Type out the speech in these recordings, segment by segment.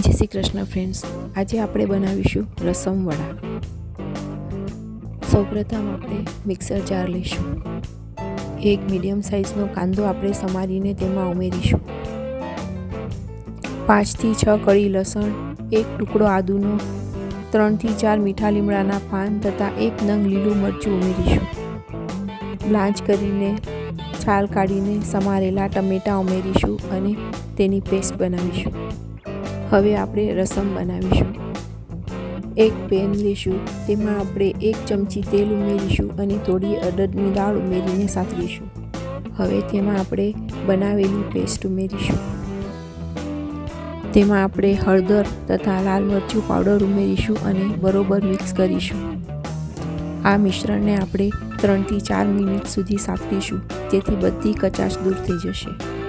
જય શ્રી કૃષ્ણ ફ્રેન્ડ્સ આજે આપણે બનાવીશું રસમ વડા. સૌપ્રથમ આપણે મિક્સર જાર લઈશું. એક મીડિયમ સાઇઝનો કાંદો આપણે સમારીને તેમાં ઉમેરીશું. પાંચથી છ કળી લસણ, એક ટુકડો આદુનો ત્રણથી ચાર મીઠા લીમડાના પાન તથા એક નંગ લીલું મરચું ઉમેરીશું. બ્લાન્ચ કરીને છાલ કાઢીને સમારેલા ટમેટાં ઉમેરીશું અને તેની પેસ્ટ બનાવીશું. હવે આપણે રસમ બનાવીશું. એક પેન લઈશું તેમાં આપણે એક ચમચી તેલ ઉમેરીશું અને થોડી અડદની દાળ ઉમેરીને સાતરીશું હવે તેમાં આપણે બનાવેલી પેસ્ટ ઉમેરીશું. તેમાં આપણે હળદર તથા લાલ મરચું પાવડર ઉમેરીશું અને બરોબર મિક્સ કરીશું. આ મિશ્રણને આપણે ત્રણથી ચાર મિનિટ સુધી સાતરીશું જેથી બધી કચાશ દૂર થઈ જશે.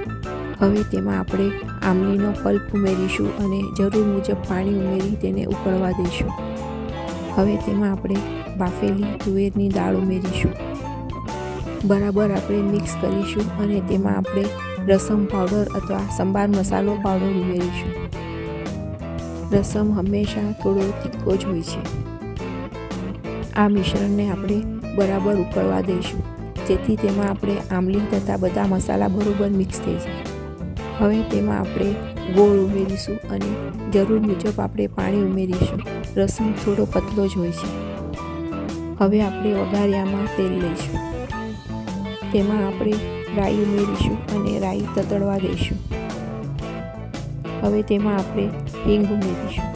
હવે તેમાં આપણે આમલીનો પલ્પ ઉમેરીશું અને જરૂર મુજબ પાણી ઉમેરી તેને ઉકળવા દઈશું. હવે તેમાં આપણે બાફેલી તુવેરની દાળ ઉમેરીશું. બરાબર આપણે મિક્સ કરીશું અને તેમાં આપણે રસમ પાવડર અથવા સંભાર મસાલો પાવડર ઉમેરીશું. રસમ હંમેશા થોડો તીખો જ હોય છે. આ મિશ્રણને આપણે બરાબર ઉકળવા દઈશું. જેથી તેમાં આપણે આમલી તથા બધા મસાલા બરાબર મિક્સ થઈ જાય. હવે તેમાં આપણે ગોળ ઉમેરીશું અને જરૂર મુજબ આપણે પાણી ઉમેરીશું. રસમ થોડો પતલો જ હોય છે. હવે આપણે વઘારિયામાં તેલ લઈશું. તેમાં આપણે રાઈ ઉમેરીશું અને રાઈ તતડવા દઈશું. હવે તેમાં આપણે હિંગ ઉમેરીશું.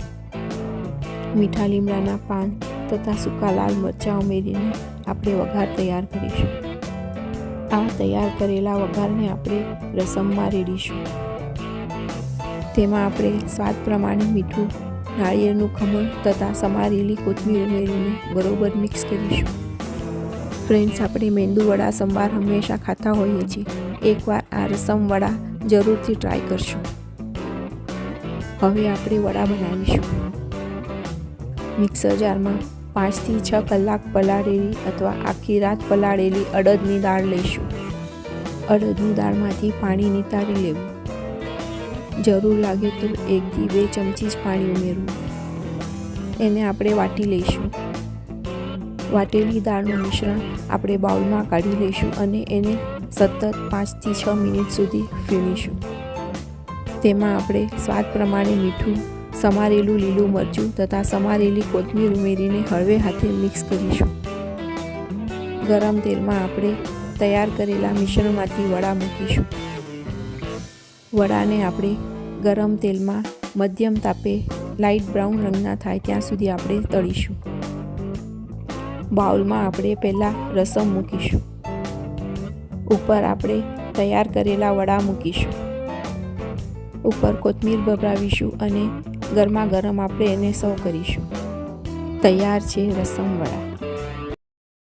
મીઠા લીમડાના પાન તથા સૂકા લાલ મરચાં ઉમેરીને આપણે વઘાર તૈયાર કરીશું. આ તૈયાર કરેલા વઘારને આપણે રસમમાં રેડીશું. તેમાં આપણે સ્વાદ પ્રમાણે મીઠું, નાળિયેરનું ખમણ તથા સમારેલી કોથમીર ઉમેરીને બરોબર મિક્સ કરીશું. ફ્રેન્ડ્સ, આપણે મેંદુવડા સંભાર હંમેશા ખાતા હોઈએ છીએ. એકવાર આ રસમ વડા જરૂરથી ટ્રાય કરશું. હવે આપણે વડા બનાવીશું. મિક્સર જારમાં પાંચથી છ કલાક પલાળેલી અથવા આખી રાત પલાળેલી અડદની દાળ લઈશું. અડદની દાળમાંથી પાણી નિતારી લેવું. જરૂર લાગે તો એકથી બે ચમચી જ પાણી ઉમેરવું. એને આપણે વાટી લઈશું. વાટેલી દાળનું મિશ્રણ આપણે બાઉલમાં કાઢી લઈશું અને એને સતત પાંચથી છ મિનિટ સુધી ફીણીશું તેમાં આપણે સ્વાદ પ્રમાણે મીઠું સમારેલું લીલું મરચું તથા સમારેલી કોથમીર ઉમેરીને હળવે હાથે મિક્સ કરીશું. ગરમ તેલમાં આપણે તૈયાર કરેલા મિશ્રણમાંથી વડા મૂકીશું. વડાને આપણે ગરમ તેલમાં મધ્યમ તાપે લાઇટ બ્રાઉન રંગના થાય ત્યાં સુધી આપણે તળીશું. બાઉલમાં આપણે પહેલાં રસમ મૂકીશું. ઉપર આપણે તૈયાર કરેલા વડા મૂકીશું. ઉપર કોથમીર ભભરાવીશું અને ગરમા ગરમ આપણે એને સર્વ કરીશું. તૈયાર છે રસમ વડા